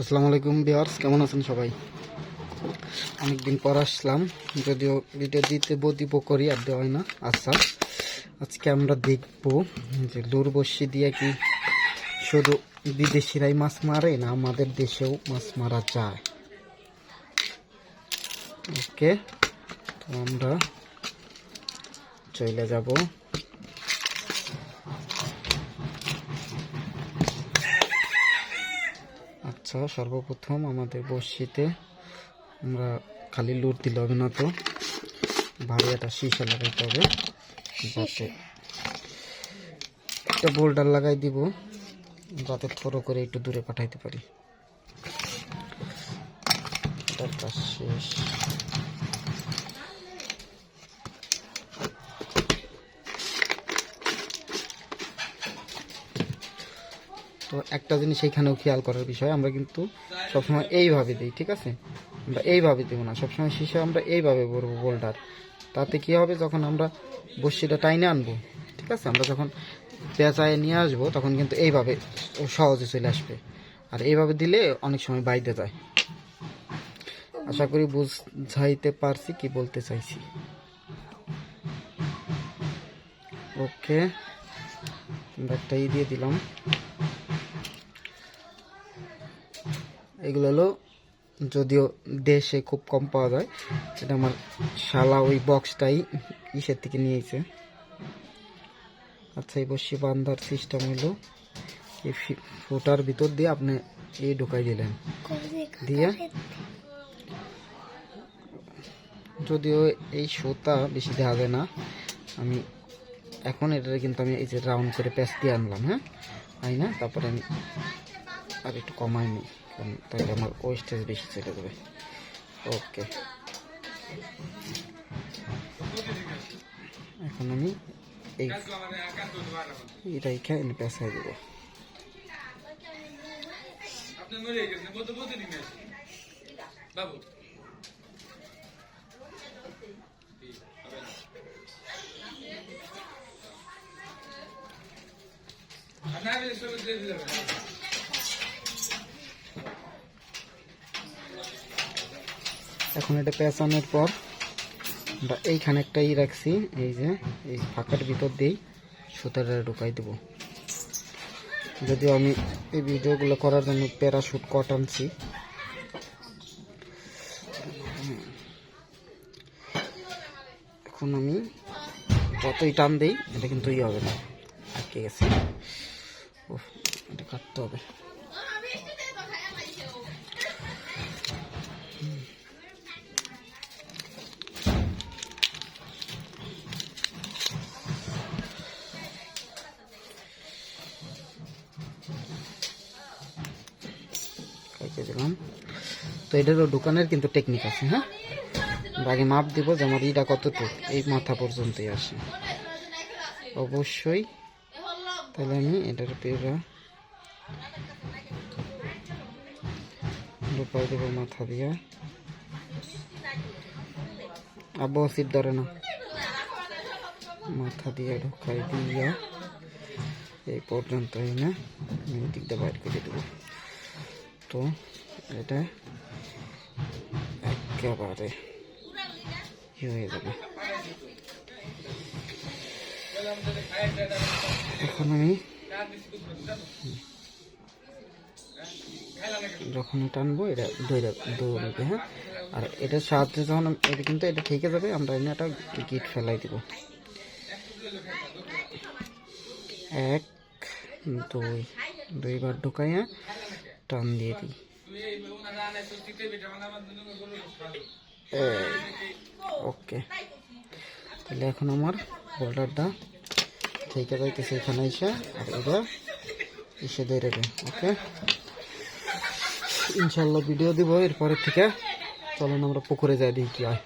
আসসালামু আলাইকুম বিহার্স কেমন আছেন সবাই? অনেকদিন পর আসলাম, যদিও ভিডিও দিতে বদিব করি, আর দেওয়া হয় না আচ্ছা। আজকে আমরা দেখব যে বসি দিয়ে কি শুধু বিদেশিরাই মাছ মারে না আমাদের দেশেও মাছ মারা যায়। ওকে, তো আমরা চলে যাব। আচ্ছা সর্বপ্রথম আমাদের বসিতে আমরা খালি লুট দিলে হবে না তো। ভারী একটা সীসা লাগাইতে হবে। যাতে একটা বোল্ডার লাগাই দিব যাতে থ্রো করে একটু দূরে পাঠাইতে পারি। তার কাজ শেষ। তো একটা জিনিস এইখানেও খেয়াল করার বিষয়, আমরা কিন্তু সবসময় এইভাবে দিই, ঠিক আছে? আমরা এইভাবে দেবো না, সবসময় শীষে আমরা এইভাবে বলব বোল্ডার। তাতে কি হবে, যখন আমরা বসিটা টাইনে আনব, ঠিক আছে? আমরা যখন পেঁচায় নিয়ে আসব, তখন কিন্তু এইভাবে সহজে চলে আসবে। আর এইভাবে দিলে অনেক সময় বাইতে যায়। আশা করি বুঝাইতে পারছি কি বলতে চাইছি। ওকে, আমরা একটা ই দিয়ে দিলাম। এগুলো হলো যদিও দেশে খুব কম পাওয়া যায় এটা আমার শালা ওই বক্সটাই ইসের থেকে নিয়েছে। আচ্ছা এই বসে বান্ধার সিস্টেম হলো এই ফোটার ভিতর দিয়ে আপনি এই ঢুকাই দিলেন। দিয়ে? যদিও এই শোটা বেশি দেওয়া যায় না আমি এখন এটা কিন্তু আমি এই যে রাউন্ড করে প্যাচ দিয়ে আনলাম হ্যাঁ? আই না? তারপরে আমি আর একটু কমাই নিই তাহলে আমার ওয়েস্টেজ বেশি চলে যাবে। ওকে এখন আমি এই এটা এখানে পেঁচাই দেবো। বাবু। এখন এটা পেঁচানোর পর আমরা এইখানে একটাই রাখছি, এই যে, এই ফাঁকার ভিতর দিয়েই সুতাটা ঢুকাই দেবো। যদিও আমি এই ভিডিওগুলো করার জন্য প্যারাশুট কট আনছি। এখন আমি যতই টান দিই, এটা কিন্তু ই হবে না। আটকে গেছে। ও এটা কাটতে হবে। দিলাম তো এটারও দোকানের কিন্তু টেকনিক আছে হ্যাঁ? আগে মাপ দিব যে আমার ইটা কতটুকু, এই মাথা পর্যন্তই আসে। অবশ্যই, তাহলে আমি এটার পেরা ঢুকাই দেবো মাথা দিয়ে। আব্বু সিট ধরে না। মাথা দিয়ে ঢুকাই দিয়া, এই পর্যন্ত এনে আমি দিক দিয়ে বাইর করে দেবো। তো এটা একেবারে হয়ে যাবে? এখন আমি যখন টানবো, এটা দৌড়ে দৌড়বে হ্যাঁ? আর এটার সাহায্যে যখন এটা কিন্তু এটা থেকে যাবে, আমরা এনে একটা গিট ফেলাই দিব। এক, দুই, দুইবার ঢুকাইয়া টান দিয়ে দিই। ওকে। তাহলে এখন আমার বোল্ডারটা থেকে যাইতেছে এখানে এসে, আর এবার এসে দিয়ে রেখে ওকে? ইনশাল্লাহ ভিডিও দিব, এরপরের থেকে চলেন আমরা পুকুরে যাই কি হয়.